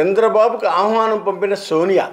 చంద్రబాబుకు ఆహ్వానం పంపిన సోనియా.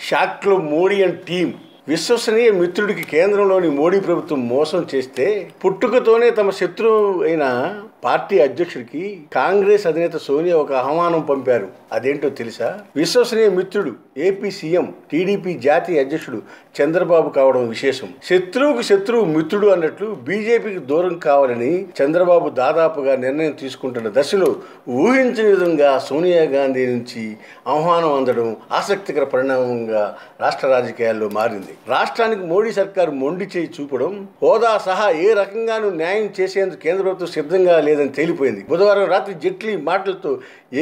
షాక్లో మోడీ అండ్ టీం విశ్వసనీయ మిత్రుడికి కేంద్రంలోని మోడీ ప్రభుత్వం మోసం చేస్తే పుట్టుకతోనే తమ శత్రువు అయిన పార్టీ అధ్యక్షుడికి కాంగ్రెస్ అధినేత సోనియా ఒక ఆహ్వానం పంపారు. అదేంటో తెలుసా? విశ్వసనీయ మిత్రుడు ఏపీ సీఎం టీడీపీ జాతీయ అధ్యక్షుడు చంద్రబాబు కావడం విశేషం. శత్రువుకు శత్రువు మిత్రుడు అన్నట్లు బీజేపీకి దూరం కావాలని చంద్రబాబు దాదాపుగా నిర్ణయం తీసుకుంటున్న దశలో ఊహించిన విధంగా సోనియా గాంధీ నుంచి ఆహ్వానం అందడం ఆసక్తికర పరిణామంగా రాష్ట్ర రాజకీయాల్లో మారింది. రాష్ట్రానికి మోడీ సర్కారు మొండి చేయి చూపడం హోదా సహా ఏ రకంగానూ న్యాయం చేసేందుకు కేంద్ర ప్రభుత్వం సిద్ధంగా లేదని తేలిపోయింది. బుధవారం రాత్రి జైట్లీ మాటలతో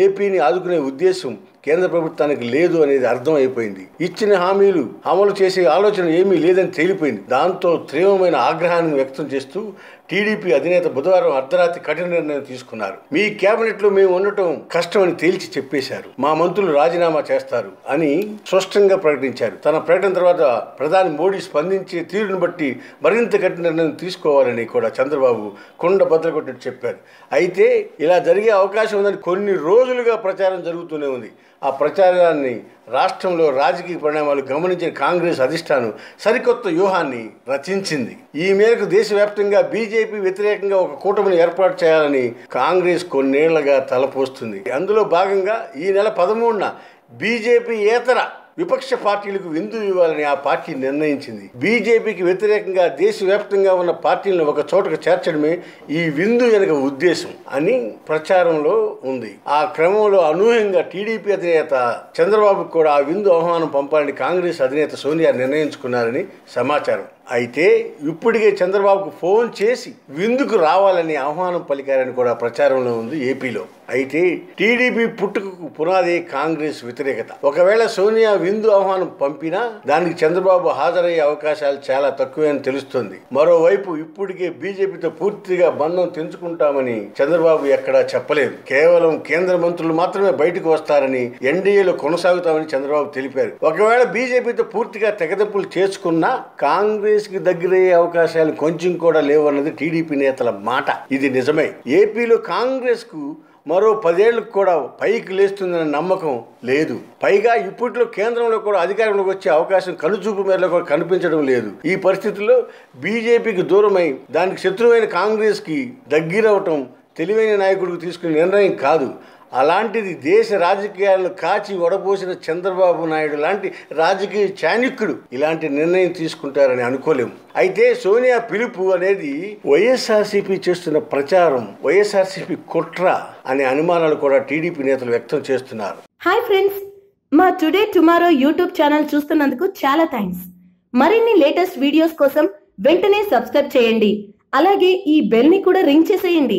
ఏపీని ఆదుకునే ఉద్దేశం కేంద్ర ప్రభుత్వానికి లేదు అనేది అర్థమైపోయింది. ఇచ్చిన హామీలు అమలు చేసే ఆలోచన ఏమీ లేదని తేలిపోయింది. దాంతో తీవ్రమైన ఆగ్రహాన్ని వ్యక్తం చేస్తూ టీడీపీ అధినేత బుధవారం అర్ధరాత్రి కఠిన నిర్ణయం తీసుకున్నారు. మీ కేబినెట్లో మేము ఉండటం కష్టమని తేల్చి చెప్పేశారు. మా మంత్రులు రాజీనామా చేస్తారు అని స్పష్టంగా ప్రకటించారు. తన ప్రకటన తర్వాత ప్రధాని మోడీ స్పందించే తీరును బట్టి మరింత కఠిన నిర్ణయం తీసుకోవాలని కూడా చంద్రబాబు కొండ బద్దలు చెప్పారు. అయితే ఇలా జరిగే అవకాశం ఉందని కొన్ని రోజులుగా ప్రచారం జరుగుతూనే ఉంది. ఆ ప్రచారాన్ని రాష్ట్రంలో రాజకీయ పరిణామాలు గమనించిన కాంగ్రెస్ అధిష్టానం సరికొత్త వ్యూహాన్ని రచించింది. ఈ మేరకు దేశవ్యాప్తంగా బీజేపీ వ్యతిరేకంగా ఒక కూటమిని ఏర్పాటు చేయాలని కాంగ్రెస్ కొన్నేళ్ళుగా తలపోస్తుంది. అందులో భాగంగా ఈ నెల పదమూడున బీజేపీ ఏతర విపక్ష పార్టీలకు విందు ఇవ్వాలని ఆ పార్టీ నిర్ణయించింది. బీజేపీకి వ్యతిరేకంగా దేశవ్యాప్తంగా ఉన్న పార్టీలను ఒక చోటకు చేర్చడమే ఈ విందు వెనుక ఉద్దేశం అని ప్రచారంలో ఉంది. ఆ క్రమంలో అనూహ్యంగా టీడీపీ అధినేత చంద్రబాబుకు కూడా ఆ విందు ఆహ్వానం పంపాలని కాంగ్రెస్ అధినేత సోనియా నిర్ణయించుకున్నారని సమాచారం. అయితే ఇప్పటికే చంద్రబాబుకు ఫోన్ చేసి విందుకు రావాలని ఆహ్వానం పలికారని కూడా ప్రచారంలో ఉంది ఏపీలో. అయితే టీడీపీ పుట్టుకకు పునాది కాంగ్రెస్ వ్యతిరేకత. ఒకవేళ సోనియా విందు ఆహ్వానం పంపినా దానికి చంద్రబాబు హాజరయ్యే అవకాశాలు చాలా తక్కువే అని తెలుస్తుంది. మరోవైపు ఇప్పటికే బీజేపీతో పూర్తిగా బంధం తెంచుకుంటామని చంద్రబాబు ఎక్కడా చెప్పలేదు. కేవలం కేంద్ర మంత్రులు మాత్రమే బయటకు వస్తారని ఎన్డీఏలో కొనసాగుతామని చంద్రబాబు తెలిపారు. ఒకవేళ బీజేపీతో పూర్తిగా తెగదెప్పులు చేసుకున్నా కాంగ్రెస్ కాంగ్రెస్కి దగ్గరయ్యే అవకాశాలు కొంచెం కూడా లేవు అన్నది టీడీపీ నేతల మాట. ఇది నిజమే. ఏపీలో కాంగ్రెస్కు మరో పదేళ్ళకు కూడా పైకి లేస్తుందనే నమ్మకం లేదు. పైగా ఇప్పట్లో కేంద్రంలో కూడా అధికారంలోకి వచ్చే అవకాశం కనుచూపు మేరలో కూడా కనిపించడం లేదు. ఈ పరిస్థితుల్లో బీజేపీకి దూరమై దానికి శత్రువైన కాంగ్రెస్కి దగ్గరవటం తెలివైన నాయకుడికి తీసుకునే నిర్ణయం కాదు. అలాంటిది దేశ రాజకీయాలను కాచి వడపోసిన చంద్రబాబు నాయుడు లాంటి రాజకీయ చాణక్యుడు ఇలాంటి నిర్ణయం తీసుకుంటారని అనుకోలేము. అయితే సోనియా పిలుపు అనేది వైఎస్ఆర్సీపీ చేస్తున్న ప్రచారం వైఎస్ఆర్సీపీ కుట్ర అనే అనుమానాలు కూడా టీడీపీ నేతలు వ్యక్తం చేస్తున్నారు. హాయ్ ఫ్రెండ్స్ మా టుడే టుమారో యూట్యూబ్ ఛానల్ చూస్తున్నందుకు చాలా థ్యాంక్స్ మరిన్ని లేటెస్ట్ వీడియోస్ కోసం వెంటనే సబ్స్క్రైబ్ చేయండి. అలాగే ఈ బెల్ని కూడా రింగ్ చేసేయండి.